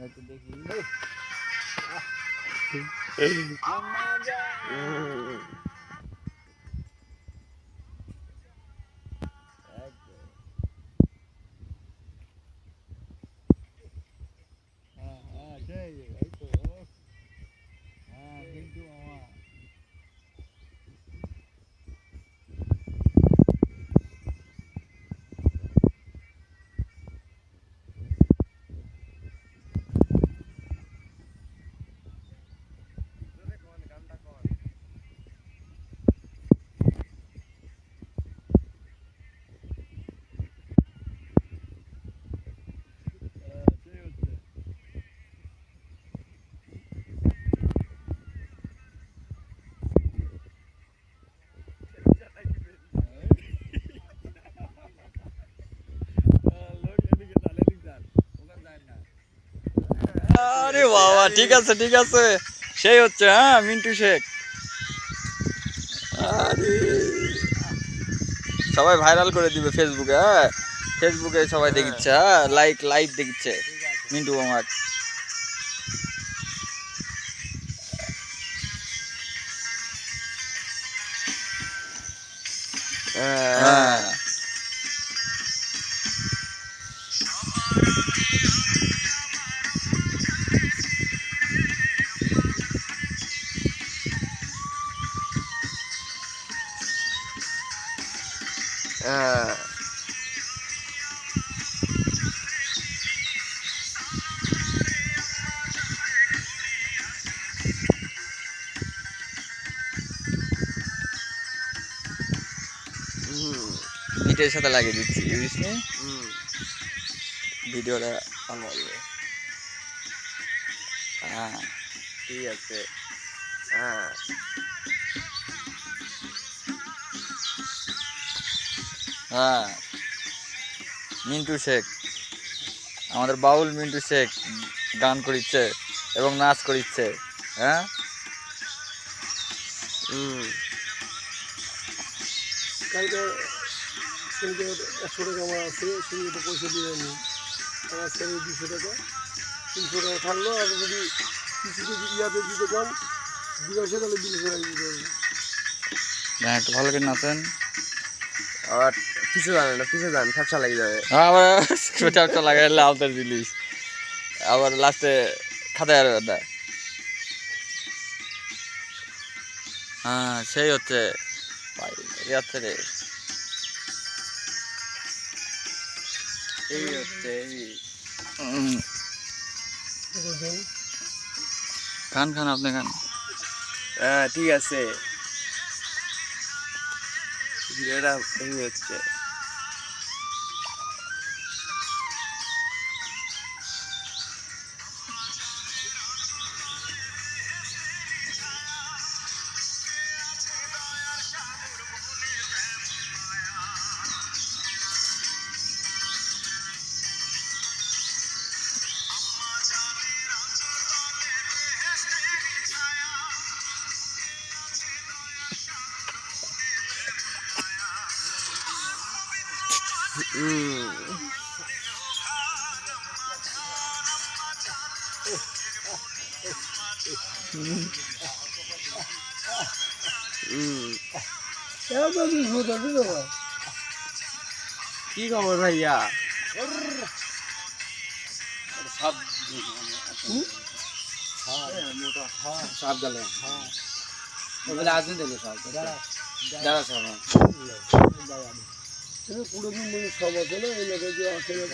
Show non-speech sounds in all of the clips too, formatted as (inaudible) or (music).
আমরা একটু দেখি। আরে বাবা, ঠিক আছে ঠিক আছে। সেই হচ্ছে হ্যাঁ মিন্টু শেখ। সবাই ভাইরাল করে দিবে ফেসবুকে হ্যাঁ। ফেসবুকে সবাই দেখিচ্ছে হ্যাঁ লাইক লাইক দেখিচ্ছে, মিন্টু আমার হ্যাঁ। ভিডিওর সাথে লাগিয়ে দিচ্ছি হুম। ভিডিওটা ভালো হবে হ্যাঁ ঠিক আছে। হ্যাঁ। মিন্টু শেখ। আমাদের বাউল মিন্টু শেখ গান করিচ্ছে এবং নাচ করিচ্ছে হ্যাঁ? হুম। কালকে একশো টাকা আমার আছে সিঙ্গে তো পয়সা দিয়ে নি আর আজকে দুশো টাকা। তিনশো টাকা থাকল আর যদি কিছু কিছু ইয়াতে দিতে চান বিকাশে তাহলে দিতে হ্যাঁ একটু ভালো করে নাচেন। আর পিছু জানে না পিছু জান ফ্যাপসা লাগি যাবে। আবার চাপটা (laughs) লাগাইলে আওতার দিলিস আবার লাস্টে খাতায় আর দেয় হ্যাঁ সেই হচ্ছে। ভাই রে। এই হচ্ছে খান খান আপনি খান। হ্যাঁ ঠিক আছে। ভিডিওটা এই হচ্ছে। কি খবর ভাইয়া? সাপ গেলে বলে আসুন দেখে সাপ যারা সাপ কিন্তু পুরো দিন মানে সব আছে না? এই লোকের যে আছে না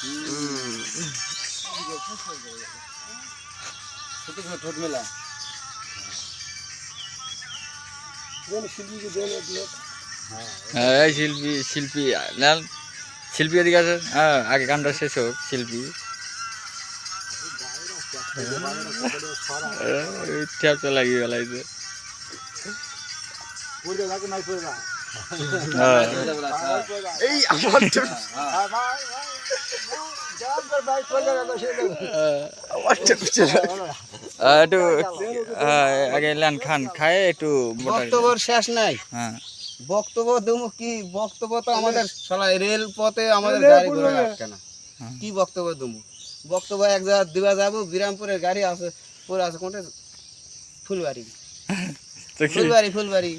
হুম। ছোট ছোট ঠোঁট মেলা। শিল্পীকে দেন এক হ্যাঁ শিল্পী শিল্পী নেন। শিল্পী এদিকে আছে হ্যাঁ আগে গানটা শেষ হোক শিল্পী। লাগিয়ে গেলাইছে হ্যাঁ। এই আমার তো আমার তো কিছু না। একটু আগে লেন খান খায় একটু মোটা শেষ নাই। হ্যাঁ। বক্তব্য দেবো কি? বক্তব্য তো আমাদের সালা রেল পথে আমাদের গাড়ি ঘোড়া। আটকে না। হ্যাঁ। কি বক্তব্য দেবো? বক্তব্য এক জায়গা দিবা যাব বিরামপুরের গাড়ি আছে পরে আছে কোনটা? ফুলবাড়ি। ফুলবাড়ি ফুলবাড়ি।